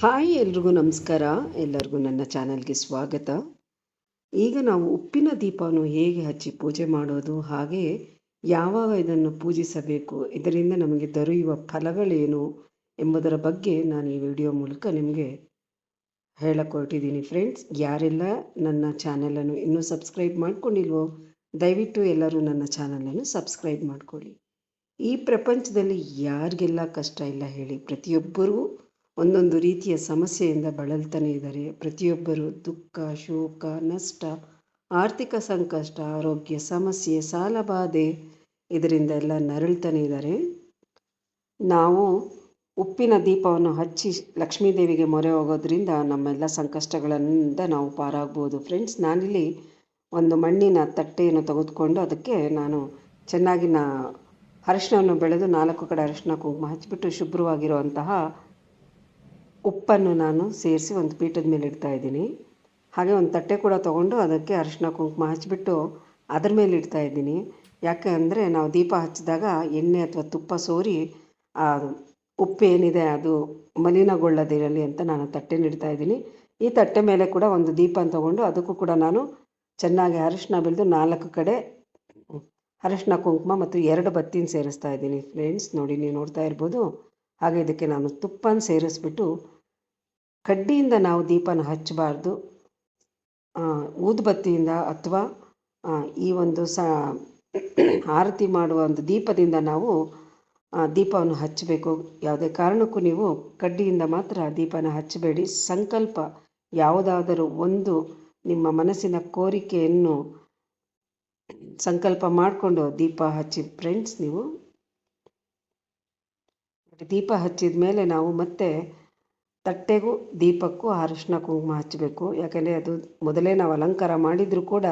Hi ಎಲ್ರಿಗೂ ನಮಸ್ಕಾರ. ಎಲ್ಲರಿಗೂ ನನ್ನ ಚಾನಲ್ಗೆ ಸ್ವಾಗತ. ಈಗ ನಾವು ಉಪ್ಪಿನ ದೀಪವನ್ನು ಹೇಗೆ ಹಚ್ಚಿ ಪೂಜೆ ಮಾಡೋದು, ಹಾಗೆ ಯಾವಾಗ ಇದನ್ನು ಪೂಜಿಸಬೇಕು, ಇದರಿಂದ ನಮಗೆ ದೊರೆಯುವ ಫಲಗಳೇನು ಎಂಬುದರ ಬಗ್ಗೆ ನಾನು ಈ ವಿಡಿಯೋ ಮೂಲಕ ನಿಮಗೆ ಹೇಳಕೊಟ್ಟಿದ್ದೀನಿ ಫ್ರೆಂಡ್ಸ್. ಯಾರೆಲ್ಲ ನನ್ನ ಚಾನಲನ್ನು ಇನ್ನೂ ಸಬ್ಸ್ಕ್ರೈಬ್ ಮಾಡ್ಕೊಂಡಿಲ್ವೋ, ದಯವಿಟ್ಟು ಎಲ್ಲರೂ ನನ್ನ ಚಾನಲನ್ನು ಸಬ್ಸ್ಕ್ರೈಬ್ ಮಾಡ್ಕೊಳ್ಳಿ. ಈ ಪ್ರಪಂಚದಲ್ಲಿ ಯಾರಿಗೆಲ್ಲ ಕಷ್ಟ ಇಲ್ಲ ಹೇಳಿ ಪ್ರತಿಯೊಬ್ಬರೂ ಒಂದೊಂದು ರೀತಿಯ ಸಮಸ್ಯೆಯಿಂದ ಬಳಲ್ತಾನೆ ಇದ್ದಾರೆ. ಪ್ರತಿಯೊಬ್ಬರು ದುಃಖ, ಶೋಕ, ನಷ್ಟ, ಆರ್ಥಿಕ ಸಂಕಷ್ಟ, ಆರೋಗ್ಯ ಸಮಸ್ಯೆ ಸಾಲಬಾಧೆ ಇದರಿಂದ ಎಲ್ಲ ನರಳ್ತಾನೆ ಇದ್ದಾರೆ. ನಾವು ಉಪ್ಪಿನ ದೀಪವನ್ನು ಹಚ್ಚಿ ಲಕ್ಷ್ಮೀದೇವಿಗೆ ಮೊರೆ ಹೋಗೋದ್ರಿಂದ ನಮ್ಮೆಲ್ಲ ಸಂಕಷ್ಟಗಳಿಂದ ನಾವು ಪಾರಾಗ್ಬೋದು. ಫ್ರೆಂಡ್ಸ್ ನಾನಿಲ್ಲಿ ಒಂದು ಮಣ್ಣಿನ ತಟ್ಟೆಯನ್ನು ತೆಗೆದುಕೊಂಡು ಅದಕ್ಕೆ ನಾನು ಚೆನ್ನಾಗಿ ನಾ ಅರಿಶಿನವನ್ನು ಬೆಳೆದು ನಾಲ್ಕು ಕಡೆ ಅರಿಶಿನ ಕುಂಕುಮ ಹಚ್ಚಿಬಿಟ್ಟು ಶುಭ್ರವಾಗಿರುವಂತಹ ಉಪ್ಪನ್ನು ನಾನು ಸೇರಿಸಿ ಒಂದು ಪೀಠದ ಮೇಲೆ ಇಡ್ತಾ ಇದ್ದೀನಿ. ಹಾಗೆ ಒಂದು ತಟ್ಟೆ ಕೂಡ ತೊಗೊಂಡು ಅದಕ್ಕೆ ಅರಿಶಿನ ಕುಂಕುಮ ಹಚ್ಚಿಬಿಟ್ಟು ಅದ್ರ ಮೇಲೆ ಇಡ್ತಾ ಇದ್ದೀನಿ. ಯಾಕೆ ಅಂದರೆ ನಾವು ದೀಪ ಹಚ್ಚಿದಾಗ ಎಣ್ಣೆ ಅಥವಾ ತುಪ್ಪ ಸೋರಿ ಆ ಉಪ್ಪು ಏನಿದೆ ಅದು ಮಲಿನಗೊಳ್ಳದಿರಲಿ ಅಂತ ನಾನು ತಟ್ಟೆ ಇಡ್ತಾ ಇದ್ದೀನಿ. ಈ ತಟ್ಟೆ ಮೇಲೆ ಕೂಡ ಒಂದು ದೀಪನ ತೊಗೊಂಡು ಅದಕ್ಕೂ ಕೂಡ ನಾನು ಚೆನ್ನಾಗಿ ಅರಿಶಿನ ಬೆಳೆದು ನಾಲ್ಕು ಕಡೆ ಅರಿಶಿನ ಕುಂಕುಮ ಮತ್ತು ಎರಡು ಬತ್ತಿನ ಸೇರಿಸ್ತಾ ಇದ್ದೀನಿ. ಫ್ರೆಂಡ್ಸ್, ನೋಡಿ ನೀವು ನೋಡ್ತಾ ಇರ್ಬೋದು. ಹಾಗೆ ಇದಕ್ಕೆ ನಾನು ತುಪ್ಪನ ಸೇರಿಸ್ಬಿಟ್ಟು ಕಡ್ಡಿಯಿಂದ ನಾವು ದೀಪನ ಹಚ್ಚಬಾರ್ದು. ಊದುಬತ್ತಿಯಿಂದ ಅಥವಾ ಈ ಒಂದು ಸ, ಆರತಿ ಮಾಡುವ ಒಂದು ದೀಪದಿಂದ ನಾವು ದೀಪವನ್ನು ಹಚ್ಚಬೇಕು. ಯಾವುದೇ ಕಾರಣಕ್ಕೂ ನೀವು ಕಡ್ಡಿಯಿಂದ ಮಾತ್ರ ದೀಪನ ಹಚ್ಚಬೇಡಿ. ಸಂಕಲ್ಪ ಯಾವುದಾದರೂ ಒಂದು ನಿಮ್ಮ ಮನಸ್ಸಿನ ಕೋರಿಕೆಯನ್ನು ಸಂಕಲ್ಪ ಮಾಡಿಕೊಂಡು ದೀಪ ಹಚ್ಚಿ ಫ್ರೆಂಡ್ಸ್ ನೀವು. ದೀಪ ಹಚ್ಚಿದ ಮೇಲೆ ನಾವು ಮತ್ತೆ ತಟ್ಟೆಗೂ, ದೀಪಕ್ಕೂ ಅರಿಶಿನ ಕುಂಕುಮ ಹಚ್ಚಬೇಕು. ಯಾಕೆಂದರೆ ಅದು ಮೊದಲೇ ನಾವು ಅಲಂಕಾರ ಮಾಡಿದರೂ ಕೂಡ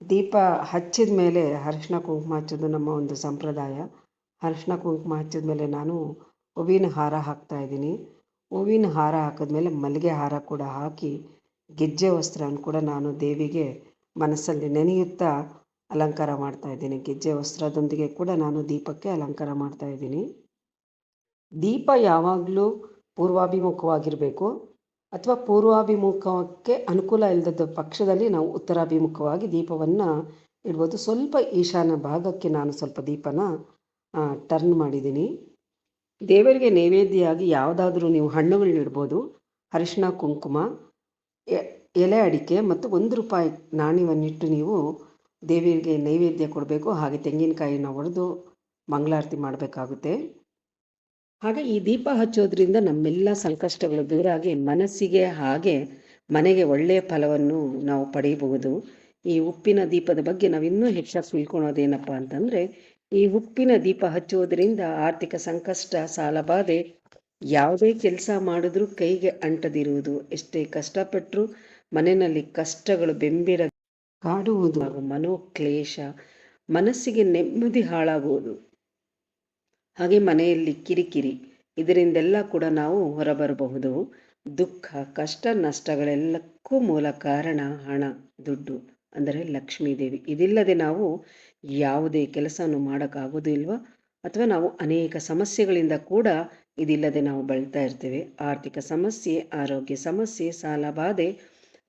ದೀಪ ಹಚ್ಚಿದ ಮೇಲೆ ಅರಿಶಿನ ಕುಂಕುಮ ಹಚ್ಚೋದು ನಮ್ಮ ಒಂದು ಸಂಪ್ರದಾಯ. ಅರಿಶಿನ ಕುಂಕುಮ ಹಚ್ಚಿದ ಮೇಲೆ ನಾನು ಹೂವಿನ ಹಾರ ಹಾಕ್ತಾ ಇದ್ದೀನಿ. ಹೂವಿನ ಹಾರ ಹಾಕಿದ್ಮೇಲೆ ಮಲ್ಲಿಗೆ ಹಾರ ಕೂಡ ಹಾಕಿ, ಗೆಜ್ಜೆ ವಸ್ತ್ರವನ್ನು ಕೂಡ ನಾನು ದೇವಿಗೆ ಮನಸ್ಸಲ್ಲಿ ನೆನೆಯುತ್ತಾ ಅಲಂಕಾರ ಮಾಡ್ತಾ ಇದ್ದೀನಿ. ಗೆಜ್ಜೆ ವಸ್ತ್ರದೊಂದಿಗೆ ಕೂಡ ನಾನು ದೀಪಕ್ಕೆ ಅಲಂಕಾರ ಮಾಡ್ತಾ ಇದ್ದೀನಿ. ದೀಪ ಯಾವಾಗಲೂ ಪೂರ್ವಾಭಿಮುಖವಾಗಿರಬೇಕು ಅಥವಾ ಪೂರ್ವಾಭಿಮುಖಕ್ಕೆ ಅನುಕೂಲ ಇಲ್ಲದ ಪಕ್ಷದಲ್ಲಿ ನಾವು ಉತ್ತರಾಭಿಮುಖವಾಗಿ ದೀಪವನ್ನು ಇಡ್ಬೋದು. ಸ್ವಲ್ಪ ಈಶಾನ್ಯ ಭಾಗಕ್ಕೆ ನಾನು ಸ್ವಲ್ಪ ದೀಪನ ಟರ್ನ್ ಮಾಡಿದ್ದೀನಿ. ದೇವರಿಗೆ ನೈವೇದ್ಯವಾಗಿ ಯಾವುದಾದ್ರೂ ನೀವು ಹಣ್ಣುಗಳನ್ನ ಇಡ್ಬೋದು. ಅರಿಶಿನ ಕುಂಕುಮ ಎಲೆ ಅಡಿಕೆ ಮತ್ತು ಒಂದು ರೂಪಾಯಿ ನಾಣ್ಯವನ್ನಿಟ್ಟು ನೀವು ದೇವರಿಗೆ ನೈವೇದ್ಯ ಕೊಡಬೇಕು. ಹಾಗೆ ತೆಂಗಿನಕಾಯಿನ ಒಡೆದು ಮಂಗಳಾರತಿ ಮಾಡಬೇಕಾಗುತ್ತೆ. ಹಾಗೆ ಈ ದೀಪ ಹಚ್ಚೋದ್ರಿಂದ ನಮ್ಮೆಲ್ಲ ಸಂಕಷ್ಟಗಳು ದೂರ ಆಗಿ ಮನಸ್ಸಿಗೆ ಹಾಗೆ ಮನೆಗೆ ಒಳ್ಳೆಯ ಫಲವನ್ನು ನಾವು ಪಡೆಯಬಹುದು. ಈ ಉಪ್ಪಿನ ದೀಪದ ಬಗ್ಗೆ ನಾವು ಇನ್ನೂ ಹೆಚ್ಚಾಗಿ ತಿಳ್ಕೊಳೋದೇನಪ್ಪ ಅಂತಂದ್ರೆ ಈ ಉಪ್ಪಿನ ದೀಪ ಹಚ್ಚುವುದರಿಂದ ಆರ್ಥಿಕ ಸಂಕಷ್ಟ ಸಾಲಬಾಧೆ ಯಾವುದೇ ಕೆಲಸ ಮಾಡಿದ್ರೂ ಕೈಗೆ ಅಂಟದಿರುವುದು. ಎಷ್ಟೇ ಕಷ್ಟಪಟ್ಟರೂ ಮನೆಯಲ್ಲಿ ಕಷ್ಟಗಳು ಬೆಂಬಿರ ಕಾಡುವುದು. ಹಾಗೂ ಮನೋಕ್ಲೇಶ ಮನಸ್ಸಿಗೆ ನೆಮ್ಮದಿ ಹಾಳಾಗುವುದು. ಹಾಗೆ ಮನೆಯಲ್ಲಿ ಕಿರಿಕಿರಿ. ಇದರಿಂದೆಲ್ಲ ಕೂಡ ನಾವು ಹೊರಬರಬಹುದು. ದುಃಖ, ಕಷ್ಟ, ನಷ್ಟಗಳೆಲ್ಲಕ್ಕೂ ಮೂಲ ಕಾರಣ ಹಣ, ದುಡ್ಡು ಅಂದರೆ ಲಕ್ಷ್ಮೀದೇವಿ. ಇದಿಲ್ಲದೆ ನಾವು ಯಾವುದೇ ಕೆಲಸವನ್ನು ಮಾಡೋಕ್ಕಾಗೋದು ಇಲ್ವಾ? ಅಥವಾ ನಾವು ಅನೇಕ ಸಮಸ್ಯೆಗಳಿಂದ ಕೂಡ ಇದಿಲ್ಲದೆ ನಾವು ಬಳಲ್ತಾ ಇರ್ತೇವೆ. ಆರ್ಥಿಕ ಸಮಸ್ಯೆ, ಆರೋಗ್ಯ ಸಮಸ್ಯೆ, ಸಾಲ ಬಾಧೆ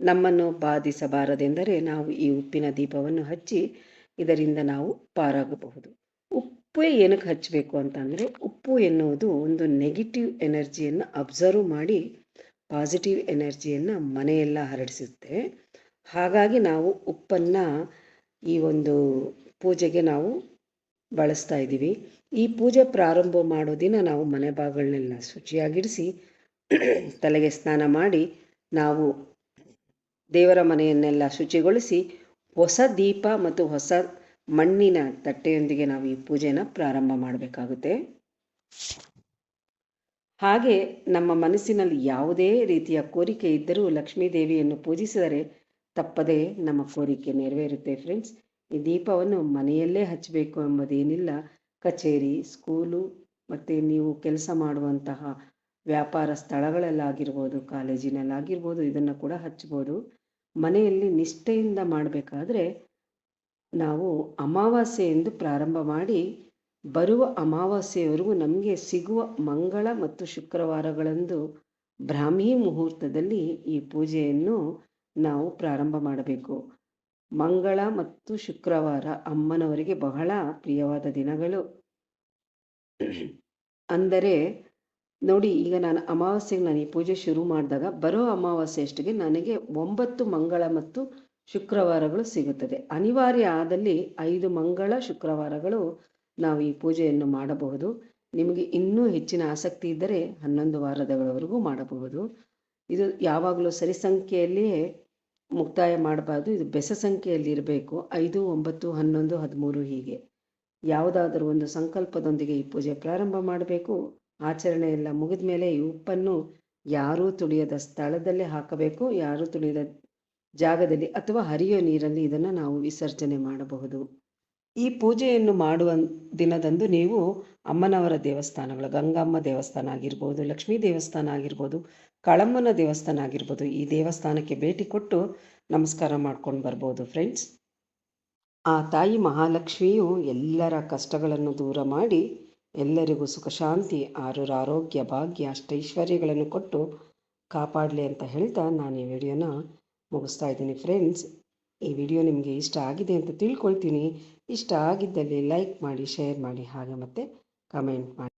ನಮ್ಮನ್ನು ಬಾಧಿಸಬಾರದೆಂದರೆ ನಾವು ಈ ಉಪ್ಪಿನ ದೀಪವನ್ನು ಹಚ್ಚಿ ಇದರಿಂದ ನಾವು ಪಾರಾಗಬಹುದು. ಉಪ್ಪು ಏನಕ್ಕೆ ಹಚ್ಚಬೇಕು ಅಂತಂದರೆ ಉಪ್ಪು ಎನ್ನುವುದು ಒಂದು ನೆಗೆಟಿವ್ ಎನರ್ಜಿಯನ್ನು ಅಬ್ಸರ್ವ್ ಮಾಡಿ ಪಾಸಿಟಿವ್ ಎನರ್ಜಿಯನ್ನು ಮನೆಯೆಲ್ಲ ಹರಡಿಸುತ್ತೆ. ಹಾಗಾಗಿ ನಾವು ಉಪ್ಪನ್ನು ಈ ಒಂದು ಪೂಜೆಗೆ ನಾವು ಬಳಸ್ತಾ ಇದ್ದೀವಿ. ಈ ಪೂಜೆ ಪ್ರಾರಂಭ ಮಾಡೋ ದಿನ ನಾವು ಮನೆ ಬಾಗಿಲನ್ನೆಲ್ಲ ಶುಚಿಯಾಗಿಡಿಸಿ ತಲೆಗೆ ಸ್ನಾನ ಮಾಡಿ ನಾವು ದೇವರ ಮನೆಯನ್ನೆಲ್ಲ ಶುಚಿಗೊಳಿಸಿ ಹೊಸ ದೀಪ ಮತ್ತು ಹೊಸ ಮಣ್ಣಿನ ತಟ್ಟೆಯೊಂದಿಗೆ ನಾವು ಈ ಪೂಜೆನ ಪ್ರಾರಂಭ ಮಾಡಬೇಕಾಗುತ್ತೆ. ಹಾಗೆ ನಮ್ಮ ಮನಸ್ಸಿನಲ್ಲಿ ಯಾವುದೇ ರೀತಿಯ ಕೋರಿಕೆ ಇದ್ದರೂ ಲಕ್ಷ್ಮೀ ದೇವಿಯನ್ನು ಪೂಜಿಸಿದರೆ ತಪ್ಪದೇ ನಮ್ಮ ಕೋರಿಕೆ ನೆರವೇರುತ್ತೆ ಫ್ರೆಂಡ್ಸ್ ಈ ದೀಪವನ್ನು ಮನೆಯಲ್ಲೇ ಹಚ್ಚಬೇಕು ಎಂಬುದೇನಿಲ್ಲ. ಕಚೇರಿ, ಸ್ಕೂಲು ಮತ್ತು ನೀವು ಕೆಲಸ ಮಾಡುವಂತಹ ವ್ಯಾಪಾರ ಸ್ಥಳಗಳಲ್ಲಾಗಿರ್ಬೋದು, ಕಾಲೇಜಿನಲ್ಲಾಗಿರ್ಬೋದು ಇದನ್ನು ಕೂಡ ಹಚ್ಬೋದು ಮನೆಯಲ್ಲಿ ನಿಷ್ಠೆಯಿಂದ ಮಾಡಬೇಕಾದ್ರೆ ನಾವು ಅಮಾವಾಸ್ಯೆ ಎಂದು ಪ್ರಾರಂಭ ಮಾಡಿ ಬರುವ ಅಮಾವಾಸ್ಯೆಯವರೆಗೂ ನಮಗೆ ಸಿಗುವ ಮಂಗಳ ಮತ್ತು ಶುಕ್ರವಾರಗಳಂದು ಬ್ರಾಹ್ಮಿ ಮುಹೂರ್ತದಲ್ಲಿ ಈ ಪೂಜೆಯನ್ನು ನಾವು ಪ್ರಾರಂಭ ಮಾಡಬೇಕು. ಮಂಗಳ ಮತ್ತು ಶುಕ್ರವಾರ ಅಮ್ಮನವರಿಗೆ ಬಹಳ ಪ್ರಿಯವಾದ ದಿನಗಳು. ಅಂದರೆ ನೋಡಿ, ಈಗ ನಾನು ಅಮಾವಾಸ್ಯೆಗೆ ನಾನು ಈ ಪೂಜೆ ಶುರು ಮಾಡಿದಾಗ ಬರೋ ಅಮಾವಾಸ್ಯೆಯಷ್ಟಿಗೆ ನನಗೆ ಒಂಬತ್ತು ಮಂಗಳ ಮತ್ತು ಶುಕ್ರವಾರಗಳು ಸಿಗುತ್ತದೆ. ಅನಿವಾರ್ಯ ಆದಲ್ಲಿ ಐದು ಮಂಗಳ ಶುಕ್ರವಾರಗಳು ನಾವು ಈ ಪೂಜೆಯನ್ನು ಮಾಡಬಹುದು. ನಿಮಗೆ ಇನ್ನೂ ಹೆಚ್ಚಿನ ಆಸಕ್ತಿ ಇದ್ದರೆ ಹನ್ನೊಂದು ವಾರದವರೆಗೂ ಮಾಡಬಹುದು. ಇದು ಯಾವಾಗಲೂ ಸರಿ ಸಂಖ್ಯೆಯಲ್ಲಿಯೇ ಮುಕ್ತಾಯ ಮಾಡಬಾರ್ದು. ಇದು ಬೆಸ ಸಂಖ್ಯೆಯಲ್ಲಿ ಇರಬೇಕು. ಐದು, ಒಂಬತ್ತು, ಹನ್ನೊಂದು, ಹದಿಮೂರು ಹೀಗೆ. ಯಾವುದಾದರೂ ಒಂದು ಸಂಕಲ್ಪದೊಂದಿಗೆ ಈ ಪೂಜೆ ಪ್ರಾರಂಭ ಮಾಡಬೇಕು. ಆಚರಣೆ ಎಲ್ಲ ಮುಗಿದ ಮೇಲೆ ಈ ಉಪ್ಪನ್ನು ಯಾರೂ ತುಳಿಯದ ಸ್ಥಳದಲ್ಲೇ ಹಾಕಬೇಕು. ಯಾರೂ ತುಳಿಯದ ಜಾಗದಲ್ಲಿ ಅಥವಾ ಹರಿಯುವ ನೀರಲ್ಲಿ ಇದನ್ನು ನಾವು ವಿಸರ್ಜನೆ ಮಾಡಬಹುದು. ಈ ಪೂಜೆಯನ್ನು ಮಾಡುವ ದಿನದಂದು ನೀವು ಅಮ್ಮನವರ ದೇವಸ್ಥಾನಗಳು, ಗಂಗಮ್ಮ ದೇವಸ್ಥಾನ ಆಗಿರ್ಬೋದು, ಲಕ್ಷ್ಮೀ ದೇವಸ್ಥಾನ ಆಗಿರ್ಬೋದು, ಕಳಮ್ಮನ ದೇವಸ್ಥಾನ ಆಗಿರ್ಬೋದು, ಈ ದೇವಸ್ಥಾನಕ್ಕೆ ಭೇಟಿ ಕೊಟ್ಟು ನಮಸ್ಕಾರ ಮಾಡ್ಕೊಂಡು ಬರ್ಬೋದು ಫ್ರೆಂಡ್ಸ್ ಆ ತಾಯಿ ಮಹಾಲಕ್ಷ್ಮಿಯು ಎಲ್ಲರ ಕಷ್ಟಗಳನ್ನು ದೂರ ಮಾಡಿ ಎಲ್ಲರಿಗೂ ಸುಖ, ಶಾಂತಿ, ಆರೂರ ಆರೋಗ್ಯ, ಭಾಗ್ಯ, ಅಷ್ಟೈಶ್ವರ್ಯಗಳನ್ನು ಕೊಟ್ಟು ಕಾಪಾಡಲಿ ಅಂತ ಹೇಳ್ತಾ ನಾನು ಈ ವಿಡಿಯೋನ ಮುಗಿಸ್ತಾ ಇದ್ದೀನಿ ಫ್ರೆಂಡ್ಸ್ ಈ ವಿಡಿಯೋ ನಿಮಗೆ ಇಷ್ಟ ಆಗಿದೆ ಅಂತ ತಿಳ್ಕೊಳ್ತೀನಿ. ಇಷ್ಟ ಆಗಿದ್ದಲ್ಲಿ ಲೈಕ್ ಮಾಡಿ ಶೇರ್ ಮಾಡಿ, ಹಾಗೆ ಮತ್ತೆ ಕಮೆಂಟ್ ಮಾಡಿ.